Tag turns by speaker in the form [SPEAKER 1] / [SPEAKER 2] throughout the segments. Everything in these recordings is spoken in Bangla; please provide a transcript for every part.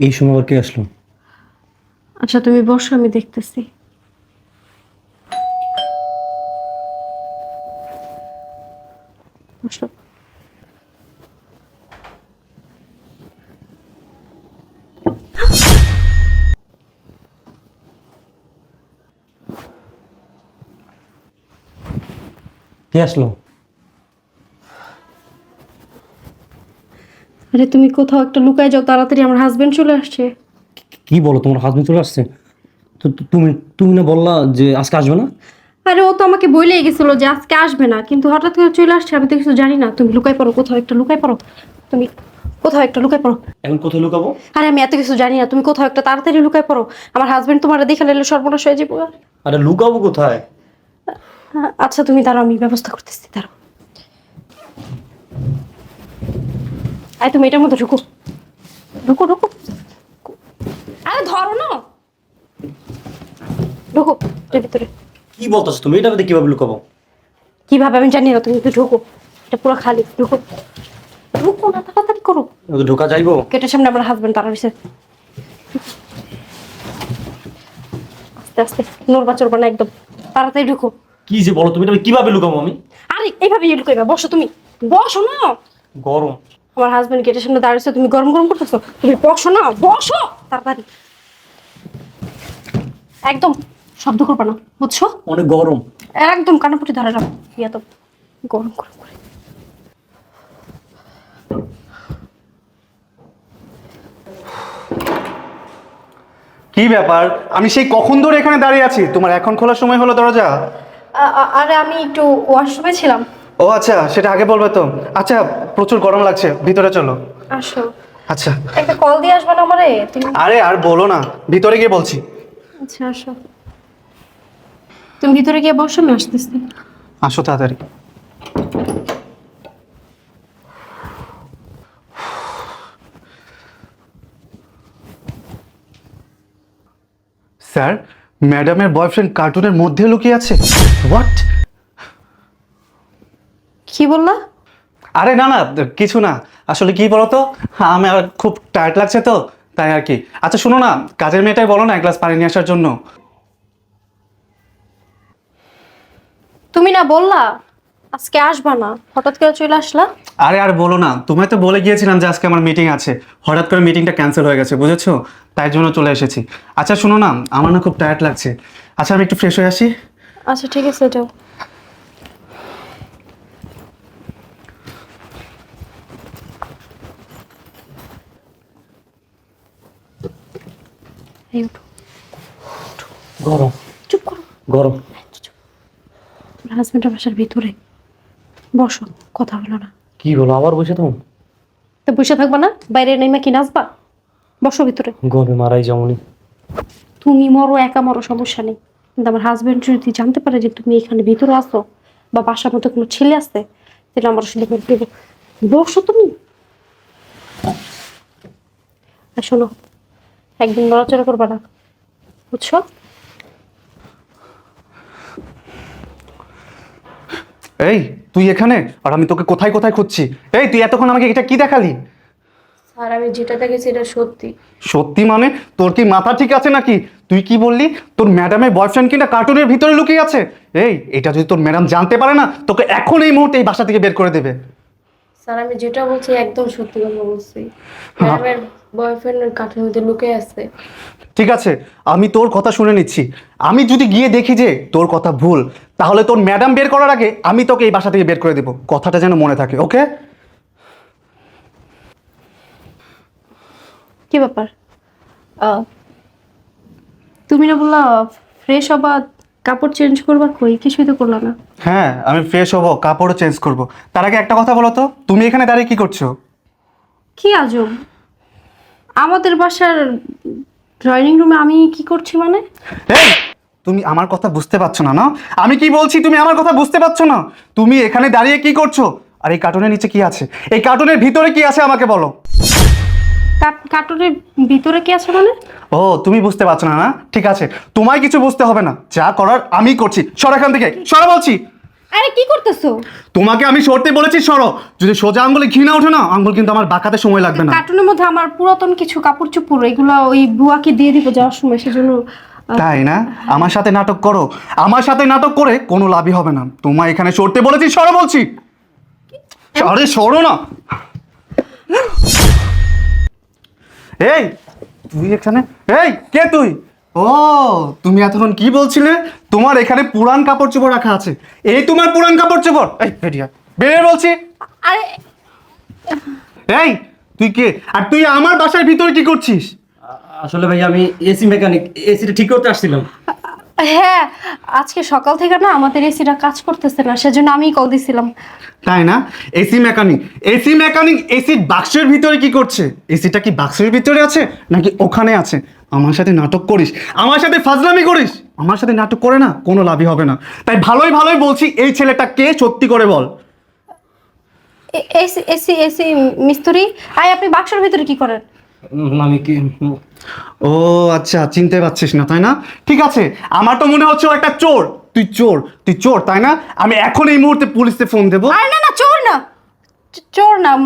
[SPEAKER 1] এই সময় আবার কে আসলো?
[SPEAKER 2] আচ্ছা তুমি বসো আমি দেখতেছি। বসো।
[SPEAKER 1] কে আসলো?
[SPEAKER 2] আরে তুমি কোথাও একটা লুকায় যাও তাড়াতাড়ি আমার হাজবেন্ড চলে আসছে।
[SPEAKER 1] কি বলো তোমার হাজবেন্ড চলে আসছে? তো তুমি তুমি না বললা যে আজকে আসবে না?
[SPEAKER 2] আরে ও তো আমাকে বলেই গেছিল যে আজকে আসবে না কিন্তু হঠাৎ করে চলে আসছে আমি তো কিছু জানি না। তুমি লুকাই পড়ো কোথাও একটা লুকাই পড়ো। তুমি কোথাও একটা লুকাই পড়ো।
[SPEAKER 1] এখন কোথায় লুকাবো?
[SPEAKER 2] আরে আমি এত কিছু জানি না তুমি কোথাও একটা তাড়াতাড়ি লুকাই পড়ো। আমার হাজবেন্ড তোমার দেখে নিলে সর্বনাশ হয়ে যাব।
[SPEAKER 1] আরে লুকাবো কোথায়?
[SPEAKER 2] আচ্ছা তুমি দাঁড়াও আমি ব্যবস্থা করতেছি দাঁড়াও। আরে তুমি এটার মধ্যে ঢুকো। ঢুকো ঢুকো। আরে ধরো না। ঢুকো এর ভিতরে।
[SPEAKER 1] কি বলতেছো তুমি? এটা মধ্যে কীভাবে লুকাবো?
[SPEAKER 2] কীভাবে আমি জানি না তুমি একটু ঢুকো। এটা পুরো খালি ঢুকো। ঢুকো না তাড়াতাড়ি করো।
[SPEAKER 1] ঢোকা যাইবো।
[SPEAKER 2] গেটের সামনে আমার হাজবেন্ড তারা রয়েছে। আস্তে আস্তে নড়বা চড়বা না একদম। তাড়াতাড়ি ঢুকো।
[SPEAKER 1] কি যে বলো তুমি? এটা কীভাবে লুকাবো আমি?
[SPEAKER 2] আরে এইভাবে লুকাইবা বসো তুমি। বসো না।
[SPEAKER 1] গরম।
[SPEAKER 2] আমার হাজবেন্ড গেটের সামনে দাঁড়িয়েছে তুমি গরম গরম করতেছো? তুমি বসো না বসো! তাড়াতাড়ি। একদম শব্দ করবে না বুঝছ?
[SPEAKER 1] অনেক গরম।
[SPEAKER 2] একদম কানাপুটি ধরে রাখো ইয়া তো গরম গরম করে।
[SPEAKER 3] কি ব্যাপার? আমি সেই কখন ধরে এখানে দাঁড়িয়ে আছি? তোমার এখন খোলার সময় হলো দরজা?
[SPEAKER 2] আরে আমি একটু ওয়াশরুমে ছিলাম।
[SPEAKER 3] ও আচ্ছা সেটা আগে বলবে তো। আচ্ছা প্রচুর গরম লাগছে ভিতরে চলো।
[SPEAKER 2] আসো।
[SPEAKER 3] আচ্ছা।
[SPEAKER 2] একটা কল দিয়ে আসবে না আমারে? তুমি
[SPEAKER 3] আরে আর বলো না ভিতরে গিয়ে বলছি।
[SPEAKER 2] আচ্ছা আসো। তুমি ভিতরে গিয়ে বসো আমি আসতেছি।
[SPEAKER 3] আসো তাড়াতাড়ি। স্যার ম্যাডামের বয়ফ্রেন্ড কার্টুনের মধ্যে লুকিয়ে আছে। হোয়াট?
[SPEAKER 2] কি বললা?
[SPEAKER 3] আরে না না কিছু না। আসলে কি বলো তো আমি আর খুব টায়ার্ড লাগছে তো তাই আর কি। আচ্ছা শোনো না কাজের মেয়েটাই বলো না এক গ্লাস পানি নিয়ে আসার জন্য।
[SPEAKER 2] তুমি না বললা আজকে আসবা না। হঠাৎ করে চলে আসলা?
[SPEAKER 3] আরে আর বলো না তোমায় তো বলে গিয়েছিলাম যে আজকে আমার মিটিং আছে। হঠাৎ করে মিটিংটা ক্যান্সেল হয়ে গেছে বুঝেছ? তাই জন্য চলে এসেছি। আচ্ছা শোনো না আমার না খুব টায়ার্ড লাগছে। আচ্ছা আমি একটু ফ্রেশ হয়ে আসি।
[SPEAKER 2] আচ্ছা ঠিক আছে যাও। এই উঠো,
[SPEAKER 1] গরম।
[SPEAKER 2] চুপ করো।
[SPEAKER 1] গরম।
[SPEAKER 2] হাজবেন্ডের বাসার ভিতরে। বসো কথা না।
[SPEAKER 1] কি বলো আবার বসে তো
[SPEAKER 2] তো বসে থাকবা না বাইরে কি নাচবা? বসো ভিতরে।
[SPEAKER 1] গরমে মারাই যেমনই
[SPEAKER 2] তুমি মরো একা মরো সমস্যা নেই। কিন্তু আমার হাজবেন্ড যদি জানতে পারে যে তুমি এখানে ভিতরে আসো বা বাসার মধ্যে কোনো ছেলে আছে তাহলে আমার আসলে বসো তুমি। আর শোনো একদিন নড়াচড়া করবা না। বুঝছ?
[SPEAKER 3] এই তুই এখানে? আর আমি তোকে কোথায় কোথায় খুঁজছি? এই তুই এতক্ষণ আমাকে এটা কি দেখালি?
[SPEAKER 2] স্যার আমি যেটা দেখেছি এটা সত্যি।
[SPEAKER 3] সত্যি মানে? তোর কি মাথা ঠিক আছে নাকি? তুই কি বললি? তোর ম্যাডামের বয়ফ্রেন্ড কিনা কার্টুনের ভিতরে লুকিয়ে আছে? এই এটা যদি তোর ম্যাডাম জানতে পারে না তোকে এখন এই মুহূর্তে এই বাসা থেকে বের করে দেবে।
[SPEAKER 4] স্যার আমি যেটা বলছি একদম সত্যি কথা বলছি। ম্যাডামের বয়ফ্রেন্ড কাঠের মধ্যে লুকে আছে।
[SPEAKER 3] ঠিক আছে আমি তোর কথা শুনে নিচ্ছি। আমি যদি গিয়ে দেখি যে তোর কথা ভুল তাহলে তোর ম্যাডাম বের করার আগে আমি তোকে এই বাসা থেকে বের করে দেবো। কথাটা যেন মনে থাকে ওকে?
[SPEAKER 2] কি ব্যাপার? আহ, তুমি না বললা ফ্রেশ হবা কাপড় চেঞ্জ করবা কই? কিছুই তো করলা না।
[SPEAKER 3] হ্যাঁ আমি ফ্রেশ হব কাপড়ও চেঞ্জ করব। তার আগে একটা কথা বলো তো তুমি এখানে দাঁড়িয়ে কি করছ?
[SPEAKER 2] কি আজব? আমাদের বাসার ড্রয়িং রুমে আমি কি করছি মানে?
[SPEAKER 3] এই তুমি আমার কথা বুঝতে পারছ না না? আমি কি বলছি তুমি আমার কথা বুঝতে পারছ না? তুমি এখানে দাঁড়িয়ে কি করছ? আর এই কার্টুনের নিচে কি আছে? এই কার্টুনের ভিতরে কি আছে আমাকে বলো?
[SPEAKER 2] কার্টুনের ভিতরে কি আছে মানে?
[SPEAKER 3] ও তুমি বুঝতে পারছ না না? ঠিক আছে তোমায় কিছু বুঝতে হবে না। যা করার আমি করছি। সর এখান থেকে। সরা বলছি।
[SPEAKER 2] আরে কি করতেছো?
[SPEAKER 3] তোমাকে আমি সরতে বলেছি সরো। যদি সোজা আঙ্গুলে ঘি না ওঠে না আঙ্গুল কিন্তু আমার বাঁকাতে সময় লাগবে না।
[SPEAKER 2] কার্টুনের মধ্যে আমার পুরাতন কিছু কাপড় চোপড় এগুলো ওই বুয়াকে দিয়ে দিব যাওয়ার সময় সেজন্য
[SPEAKER 3] তাই না? আমার সাথে নাটক করো। আমার সাথে নাটক করে কোনো লাভই হবে না। তোমায় এখানে সরতে বলেছি সরো বলছি। আরে সরো না। এই তুই এখানে? এই কে তুই? ও তুমি এতক্ষণ কি বলছিলে? তোমার এখানে পুরান কাপড় চোপড় রাখা আছে। এই তোমার পুরান কাপড় চোপড়। এই বেরিয়া বেরিয়ে বলছি।
[SPEAKER 2] আরে
[SPEAKER 3] এই তুই কে? আর তুই আমার বাসার ভিতরে কি করছিস?
[SPEAKER 1] আসলে ভাই আমি এসি মেকানিক এসিটা ঠিক করতে আসছিলাম।
[SPEAKER 2] হ্যাঁ আজকে সকাল থেকে না আমাদের এসিটা কাজ করতেছে না সেজন্য আমি কল দিছিলাম।
[SPEAKER 3] তাই না? এসি মেকানিক এসি মেকানিক এসির বাক্সের ভিতরে কি করছে? এসিটা কি বাক্সের ভিতরে আছে নাকি ওখানে আছে? আমার সাথে নাটক করিস। আমার সাথে ফাজলামি করিস। আমার সাথে নাটক করে না কোনো লাভই হবে না। তাই ভালোই ভালোই বলছি এই ছেলেটা কে সত্যি করে বল।
[SPEAKER 2] এসি এসি এসি মিস্ত্রি আয় আপনি বাক্সের ভিতরে কি করেন?
[SPEAKER 1] আমি কি
[SPEAKER 3] ও আচ্ছা চিনতে পারছিস না তাই না? ঠিক আছে আমার তো মনে হচ্ছে ও একটা চোর। তুই চোর তুই চোর তাই না? আমি এখন এই মুহূর্তে পুলিশে ফোন দেবো।
[SPEAKER 2] আর না না চোর না। চোর না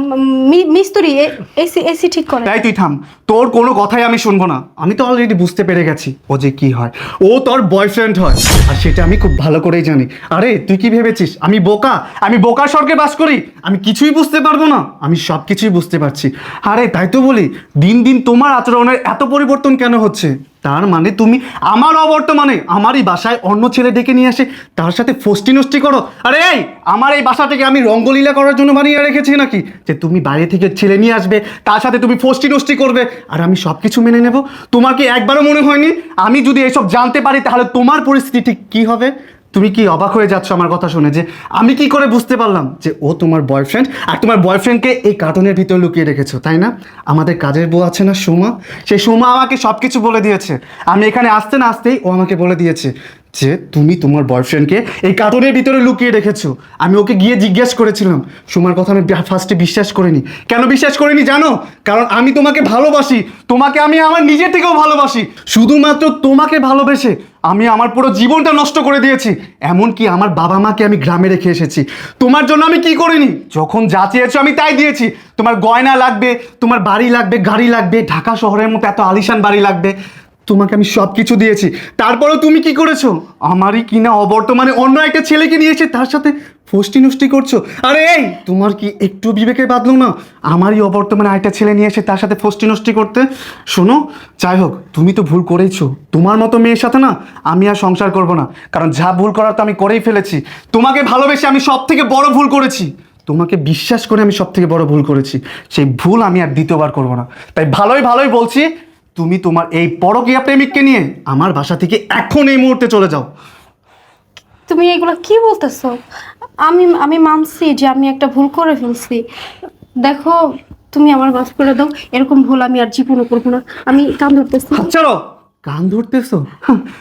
[SPEAKER 2] মিস্ত্রি এসি এসি ঠিক করে
[SPEAKER 3] তাই তুই থাম। তোর কোনো কথাই আমি শুনব না। আমি তো অলরেডি বুঝতে পেরে গেছি। ও যে কি হয়। ও তোর বয়ফ্রেন্ড হয়। আর সেটা আমি খুব ভালো করেই জানি। আরে তুই কি ভেবেছিস? আমি বোকা? আমি বোকার স্বর্গে বাস করি? আমি কিছুই বুঝতে পারব না। আমি সব কিছুই বুঝতে পারছি। আরে তাই তো বলি দিন দিন তোমার আচরণের এত পরিবর্তন কেন হচ্ছে? তার মানে তুমি আমার অবর্তমানে আমারই বাসায় অন্য ছেলে ডেকে নিয়ে আসে, তার সাথে ফষ্টি নষ্টি করো। আরে এই, আমার এই বাসা থেকে আমি রঙ্গলীলা করার জন্য বানিয়ে রেখেছি নাকি? যে তুমি বাইরে থেকে ছেলে নিয়ে আসবে, তার সাথে তুমি ফষ্টি নষ্টি করবে। আর আমি সব কিছু মেনে নেব। তোমার কি একবারও মনে হয়নি? আমি যদি এসব জানতে পারি, তাহলে তোমার পরিস্থিতি ঠিক কী হবে? তুমি কি অবাক হয়ে যাচ্ছ আমার কথা শুনে যে আমি কি করে বুঝতে পারলাম যে ও তোমার বয়ফ্রেন্ড আর তোমার বয়ফ্রেন্ডকে এই কার্টুনের ভিতরে লুকিয়ে রেখেছো, তাই না? আমাদের কাজের বউ আছে না সোমা? সেই সোমা আমাকে সব কিছু বলে দিয়েছে। আমি এখানে আসতে না আসতেই ও আমাকে বলে দিয়েছে যে তুমি তোমার বয়ফ্রেন্ডকে এই কার্টুনের ভিতরে লুকিয়ে রেখেছো। আমি ওকে গিয়ে জিজ্ঞেস করেছিলাম, সোমার কথা আমি ফার্স্টে বিশ্বাস করিনি। কেন বিশ্বাস করিনি জানো? কারণ আমি তোমাকে ভালোবাসি, তোমাকে আমি আমার নিজের থেকেও ভালোবাসি। শুধুমাত্র তোমাকে ভালোবেসে আমি আমার পুরো জীবনটা নষ্ট করে দিয়েছি। এমনকি আমার বাবা মাকে আমি গ্রামে রেখে এসেছি। তোমার জন্য আমি কি করিনি? যখন যা চেয়েছো আমি তাই দিয়েছি। তোমার গয়না লাগবে, তোমার বাড়ি লাগবে, গাড়ি লাগবে, ঢাকা শহরের মতো এত আলিশান বাড়ি লাগবে। তোমাকে আমি সব কিছু দিয়েছি। তারপরেও তুমি কি করেছ? আমারই কিনা অবর্তমানে অন্য একটা ছেলেকে নিয়ে এসে তার সাথে ফষ্টি নষ্টি করছ? আরে এই, তোমার কি একটু বিবেকে বাঁধলো না? আমারই অবর্তমানে আরেকটা ছেলে নিয়ে এসে তার সাথে ফষ্টি নষ্টি করতে? শোনো, যাই হোক, তুমি তো ভুল করেইছো। তোমার মতো মেয়ের সাথে না আমি আর সংসার করব না। কারণ যা ভুল করার তো আমি করেই ফেলেছি। তোমাকে ভালোবেসে আমি সব থেকে বড় ভুল করেছি। তোমাকে বিশ্বাস করে আমি সব থেকে বড় ভুল করেছি। সেই ভুল আমি আর দ্বিতীয়বার করব না। তাই ভালোই ভালোই বলছি তুমি তোমার এই পরকীয়া প্রেমিককে নিয়ে আমার বাসা থেকে এখন এই মুহূর্তে চলে যাও।
[SPEAKER 2] তুমি এগুলো কি বলতেছো? আমি আমি মানছি যে আমি একটা ভুল করে ফেলছি। দেখো তুমি আমার মাফ করে দাও এরকম ভুল আমি আর জীবনে করব না। আমি কান ধরতেছি।
[SPEAKER 3] চলো কান ধরতেছো?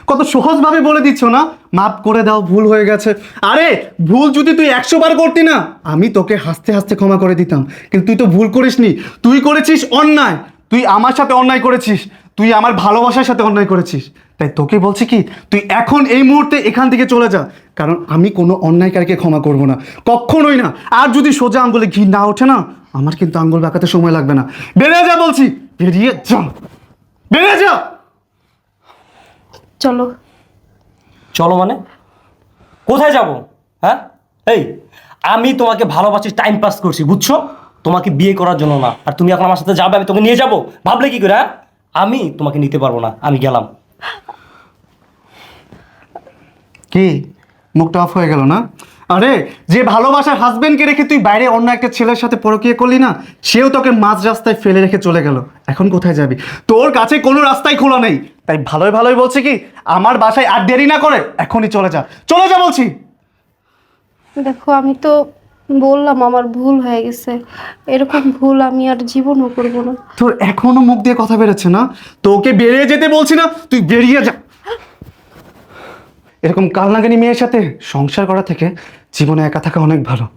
[SPEAKER 3] কত সহজভাবে বলে দিচ্ছ না? মাপ করে দাও ভুল হয়ে গেছে। আরে ভুল যদি তুই একশো বার করতি না আমি তোকে হাসতে হাসতে ক্ষমা করে দিতাম। কিন্তু তুই তো ভুল করিসনি। তুই করেছিস অন্যায়। তুই আমার সাথে অন্যায় করেছিস তুই আমার ভালোবাসার সাথে অন্যায় করেছিস। তাই তোকে বলছি কি তুই এখন এই মুহূর্তে এখান থেকে চলে যা। কারণ আমি কোনো অন্যায়কারীকে ক্ষমা করব না। কখনোই না। আর যদি সোজা আঙ্গুলে ঘি না ওঠে না আমার কিন্তু আঙ্গুল বাঁকাতে সময় লাগবে না। বেরিয়ে যা বলছি। বেরিয়ে যা। বেরিয়ে যা।
[SPEAKER 2] চলো।
[SPEAKER 1] চলো মানে? কোথায় যাব? হ্যাঁ? এই আমি তোমাকে ভালোবাসি টাইম পাস করছি বুঝছ? তোমাকে বিয়ে করার জন্য না। আর তুমি এখন আমার সাথে যাবে আমি তোকে নিয়ে যাব। ভাবলে কি করে হ্যাঁ? আমি তোমাকে নিতে পারব না আমি গেলাম।
[SPEAKER 3] কি? মুখটা অফ হয়ে গেল না? আরে যে ভালোবাসার হাজবেন্ডকে রেখে তুই বাইরে অন্য একটা ছেলের সাথে পরকিয়ে করলি না সেও তোকে মাঝ রাস্তায় ফেলে রেখে চলে গেল। এখন কোথায় যাবি? তোর কাছে কোনো রাস্তাই খোলা নেই। তাই ভালোই ভালোই বলছি কি আমার বাসায় আর দেরি না করে এখনই চলে যা। চলে যা বলছি।
[SPEAKER 2] দেখো আমি তো বললাম, আমার ভুল হয়ে গেছে। এরকম ভুল আমি আর জীবনও করব না।
[SPEAKER 3] তোর এখনও মুখ দিয়ে কথা বেরোচ্ছে না? তোকে বেরিয়ে যেতে বলছি না, তুই বেরিয়ে যা। এরকম কালনাগানি মেয়ের সাথে সংসার করা থেকে জীবনে একা থাকা অনেক ভালো।